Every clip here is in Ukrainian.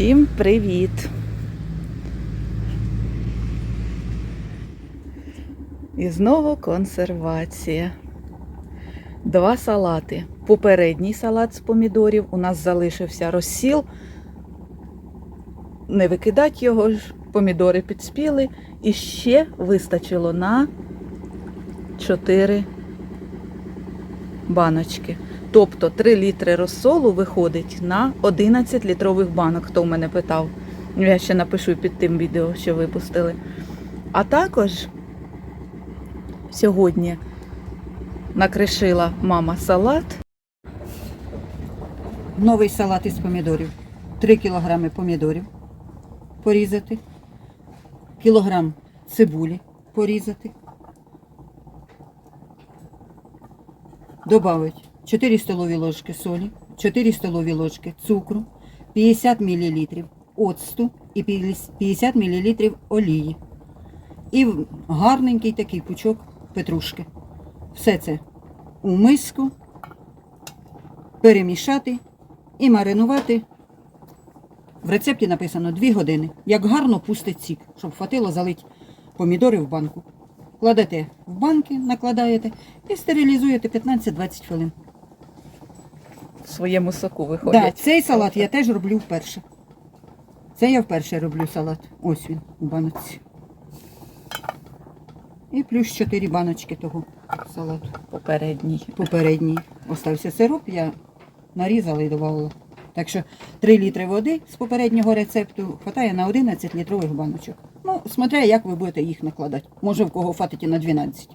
Всім привіт! І знову консервація. Два салати. Попередній салат з помідорів. У нас залишився розсіл. Не викидати його ж, помідори підспіли. І ще вистачило на 4 баночки. Тобто 3 літри розсолу виходить на 11 літрових банок, хто в мене питав. Я ще напишу під тим відео, що випустили. А також сьогодні накришила мама салат. Новий салат із помідорів. 3 кілограми помідорів порізати. Кілограм цибулі порізати. Добавить 4 столові ложки солі, 4 столові ложки цукру, 50 мл оцту і 50 мл олії. І гарненький такий пучок петрушки. Все це у миску перемішати і маринувати. В рецепті написано 2 години. Як гарно пустить сік, щоб хватило залити помідори в банку. Кладете в банки, накладаєте і стерилізуєте 15-20 хвилин. Своєму соку Да, цей салат я теж роблю вперше. Це я вперше роблю салат. Ось він у баночці. І плюс 4 баночки того салату. Попередній. попередній остався сироп, я нарізала і додавала. Так що 3 літри води з попереднього рецепту хватає на 11 літрових баночок. Ну, смотря, як ви будете їх накладати. Може, в кого хватить і на 12,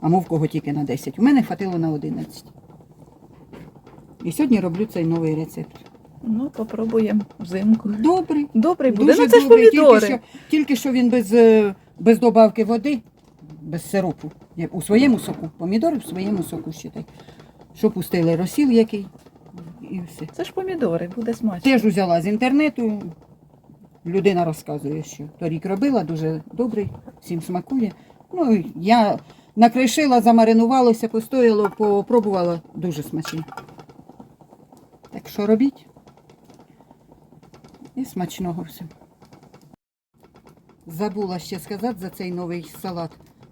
а мов в кого тільки на 10. У мене хватило на 11. І сьогодні роблю цей новий рецепт. Ну, попробуємо взимку. Добрий. Добрий буде. Дуже ну це ж добрий, помідори. Тільки що, тільки що він без, е, без добавки води, без сиропу. У своєму соку. Помідори в своєму соку считай. Що пустили розсіл який. І все. Це ж помідори, буде смачно. Теж взяла з інтернету. Людина розказує, що торік робила, дуже добрий, всім смакує. Ну, я накришила, замаринувалося, постояло, попробувала, дуже смачно. Що робіть. І смачного всім. Забула ще сказати за цей новий салат.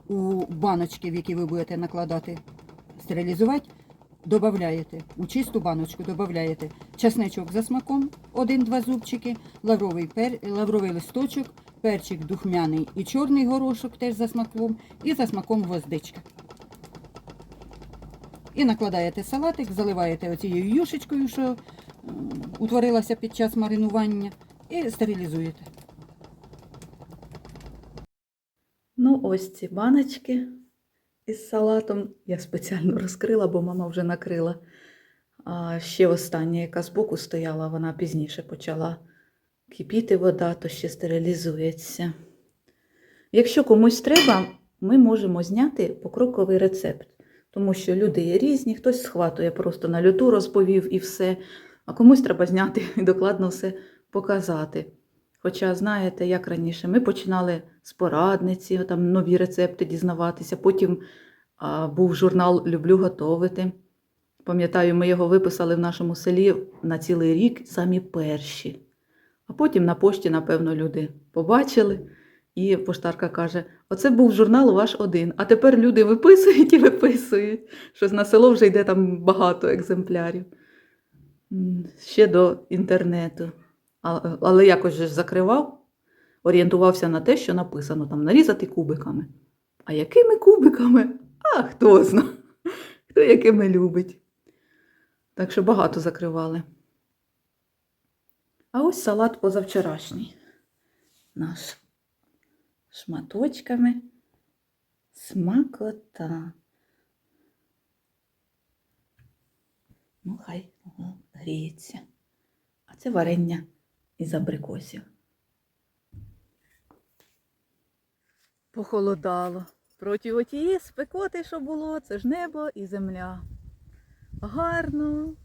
У баночки, в які ви будете накладати, стерилізувати, додаєте у чисту баночку додаєте чесничок за смаком, 1-2 зубчики, лавровий, пер... лавровий листочок, перчик духмяний і чорний горошок теж за смаком, і за смаком гвоздичка. І накладаєте салатик, заливаєте оцією юшечкою, що утворилася під час маринування, і стерилізуєте. Ну, ось ці баночки із салатом. Я спеціально розкрила, бо мама вже накрила. А ще остання, яка збоку стояла, вона пізніше почала кипіти вода, то ще стерилізується. Якщо комусь треба, ми можемо зняти покроковий рецепт, тому що люди є різні, хтось схватує просто на люту розповів і все, а комусь треба зняти і докладно все показати. Хоча, знаєте, як раніше, ми починали з порадниці, там нові рецепти дізнаватися. Потім а, був журнал Люблю готовити. Пам'ятаю, ми його виписали в нашому селі на цілий рік самі перші. А потім на пошті, напевно, люди побачили, і поштарка каже: Оце був журнал ваш один. А тепер люди виписують і виписують. Що на село вже йде там багато екземплярів. Ще до інтернету. Але якось же закривав, орієнтувався на те, що написано там нарізати кубиками. А якими кубиками? А хто зна, хто якими любить. Так що багато закривали. А ось салат позавчорашній. Наш шматочками. Смакота. Ну, хай гріється. А це варення із абрикосів. Похолодало. Проти отієї спекоти, що було, це ж небо і земля. Гарно.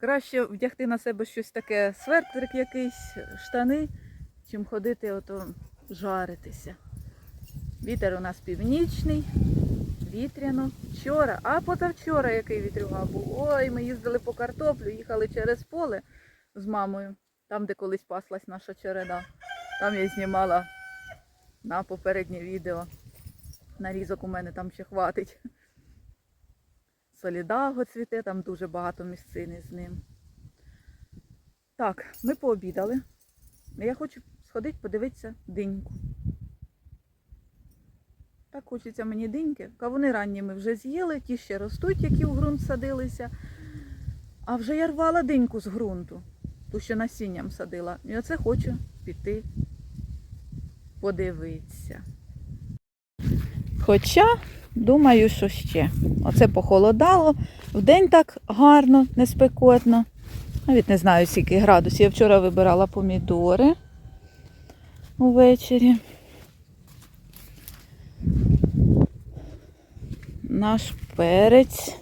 Краще вдягти на себе щось таке, свертрик якийсь, штани, чим ходити ото жаритися. Вітер у нас північний, вітряно. Вчора, а позавчора який вітрюга був. Ой, ми їздили по картоплю, їхали через поле з мамою. там, де колись паслась наша череда. Там я знімала на попереднє відео. Нарізок у мене там ще хватить. Солідаго цвіте, там дуже багато місцини з ним. Так, ми пообідали. Я хочу сходити подивитися диньку. Так хочеться мені диньки. Кавуни ранні ми вже з'їли, ті ще ростуть, які у ґрунт садилися. А вже я рвала диньку з ґрунту, ту, що насінням садила. І оце хочу піти подивитися. Хоча, думаю, що ще. Оце похолодало. Вдень так гарно, не спекотно. Навіть не знаю, скільки градусів. Я вчора вибирала помідори увечері. Наш перець.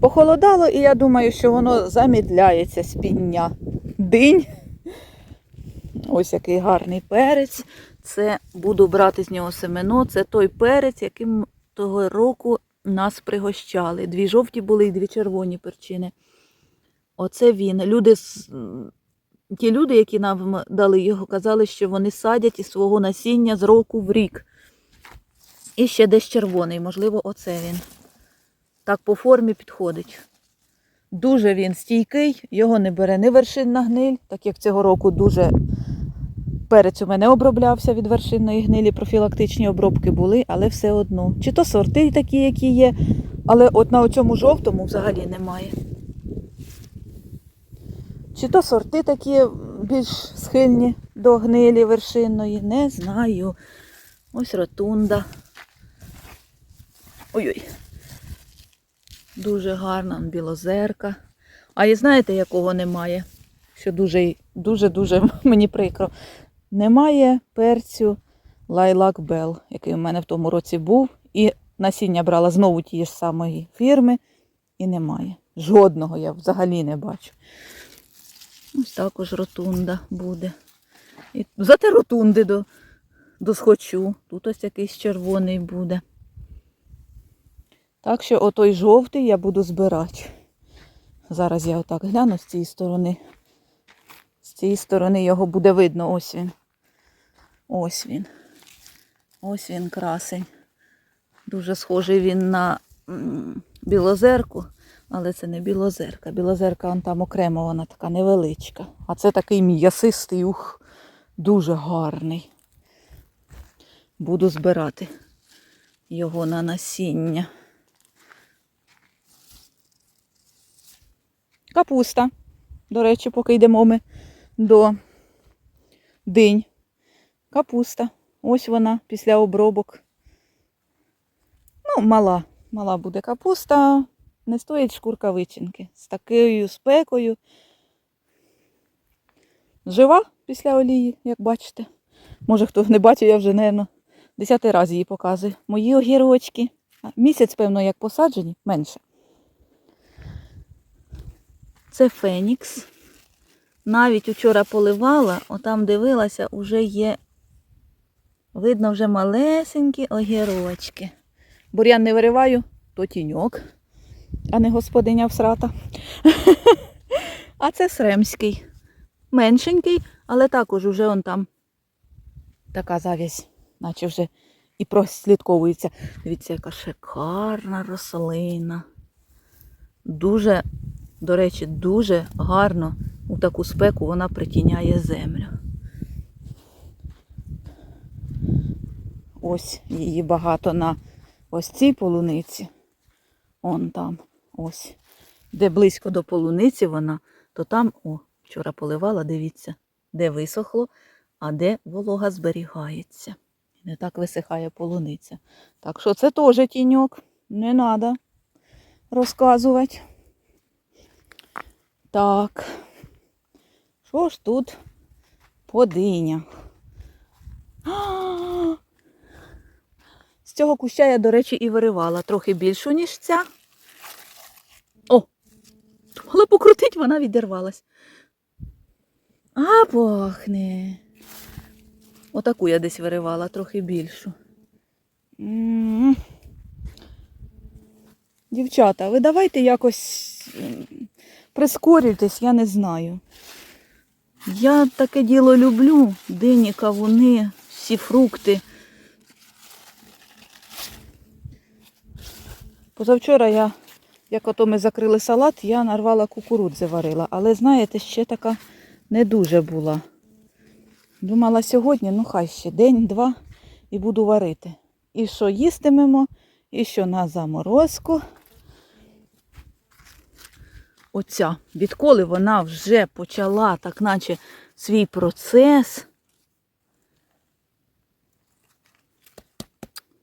Похолодало, і я думаю, що воно замідляється з піння динь. Ось який гарний перець. Це буду брати з нього семено. Це той перець, яким того року нас пригощали. Дві жовті були і дві червоні перчини. Оце він. Люди, ті люди, які нам дали його, казали, що вони садять із свого насіння з року в рік. І ще десь червоний, можливо, оце він. Так по формі підходить. Дуже він стійкий, його не бере ні вершинна гниль, так як цього року дуже перець у мене оброблявся від вершинної гнилі, профілактичні обробки були, але все одно. Чи то сорти такі, які є, але от на цьому жовтому взагалі немає. Чи то сорти такі більш схильні до гнилі вершинної, не знаю. Ось ротунда. Ой-ой. Дуже гарна, білозерка. А і знаєте, якого немає? Що дуже, дуже, дуже мені прикро. Немає перцю Лайлак Бел, який у мене в тому році був. І насіння брала знову тієї ж самої фірми. І немає. Жодного я взагалі не бачу. Ось також ротунда буде. І зате ротунди до, досхочу. Тут ось якийсь червоний буде. Так що отой жовтий я буду збирати. Зараз я отак гляну з цієї сторони. З цієї сторони його буде видно. Ось він. Ось він. Ось він красень. Дуже схожий він на білозерку, але це не білозерка. Білозерка вон там окремо, вона така невеличка. А це такий м'ясистий, ух, дуже гарний. Буду збирати його на насіння. Капуста. До речі, поки йдемо ми до динь. Капуста. Ось вона після обробок. Ну, мала. Мала буде капуста. Не стоїть шкурка вичинки. З такою спекою. Жива після олії, як бачите. Може, хто не бачив, я вже, напевно, десятий раз її показую. Мої огірочки. Місяць, певно, як посаджені, менше. Це Фенікс. Навіть учора поливала, отам дивилася, уже є, видно, вже малесенькі огірочки. Бур'ян не вириваю, то тіньок, а не господиня всрата. А це Сремський. Меншенький, але також уже он там така завість, наче вже і прослідковується. Дивіться, яка шикарна рослина. Дуже до речі, дуже гарно у таку спеку вона притіняє землю. Ось її багато на ось цій полуниці. Он там, ось. Де близько до полуниці вона, то там, о, вчора поливала, дивіться, де висохло, а де волога зберігається. Не так висихає полуниця. Так що це теж тіньок. Не треба розказувати. Так. Що ж тут по динях? З цього куща я, до речі, і виривала трохи більшу, ніж ця. О! Думала покрутить, вона відірвалась. А пахне. Отаку я десь виривала, трохи більшу. М. Дівчата, ви давайте якось прискорюйтесь, я не знаю. Я таке діло люблю. Дині, кавуни, всі фрукти. Позавчора я, як ото ми закрили салат, я нарвала кукурудзи варила. Але знаєте, ще така не дуже була. Думала сьогодні, ну хай ще день-два і буду варити. І що їстимемо, і що на заморозку. Оця, відколи вона вже почала, так наче свій процес.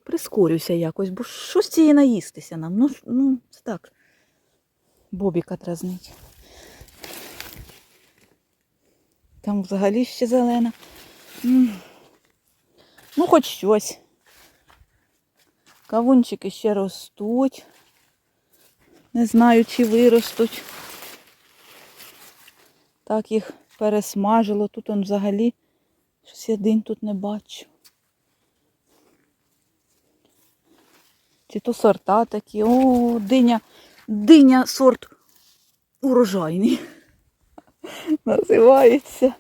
Прискорюся якось, бо щось цієї наїстися нам. Ну, ну це так. Бобіка дразнить. Там взагалі ще зелена. Ну, хоч щось. Кавунчики ще ростуть. Не знаю, чи виростуть. Так їх пересмажило. Тут он взагалі щось я день тут не бачу. Чи то сорта такі. О, диня, диня сорт урожайний. Називається.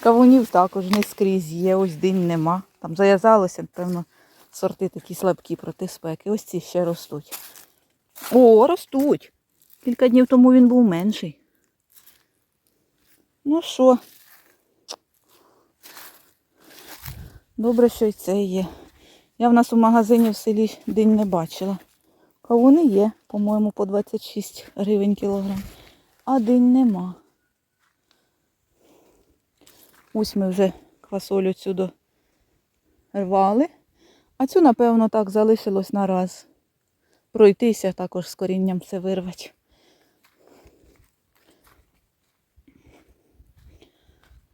Кавунів також не скрізь є, ось динь нема. Там зав'язалося, певно, сорти такі слабкі проти спеки. Ось ці ще ростуть. О, ростуть. Кілька днів тому він був менший. Ну що? Добре, що й це є. Я в нас у магазині в селі день не бачила. Кавуни є, по-моєму, по 26 гривень кілограм. А день нема. Ось ми вже квасолю цю рвали. А цю, напевно, так залишилось на раз. Пройтися також з корінням все вирвати.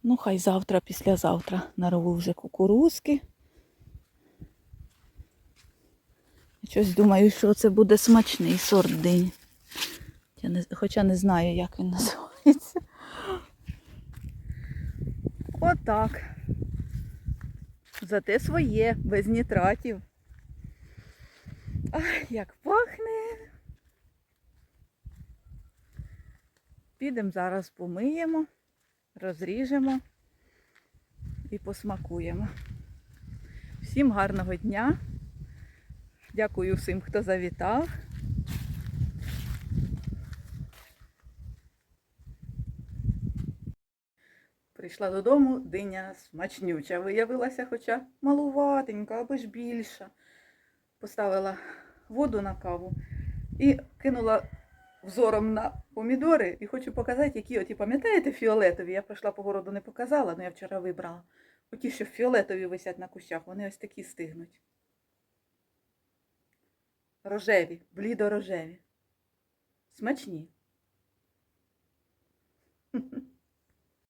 Ну, хай завтра, післязавтра нарву вже кукурузки. Щось думаю, що це буде смачний сорт динь. Я не, хоча не знаю, як він називається. Отак. Зате своє, без нітратів. Ай, як пахне. Підемо зараз помиємо, розріжемо і посмакуємо. Всім гарного дня. Дякую всім, хто завітав. Прийшла додому, диня смачнюча виявилася, хоча малуватенька, або ж більша. Поставила воду на каву і кинула взором на помідори. І хочу показати, які оті, пам'ятаєте, фіолетові. Я пройшла по городу, не показала, але я вчора вибрала. Оті, що фіолетові висять на кущах, вони ось такі стигнуть. Рожеві, блідо-рожеві. Смачні.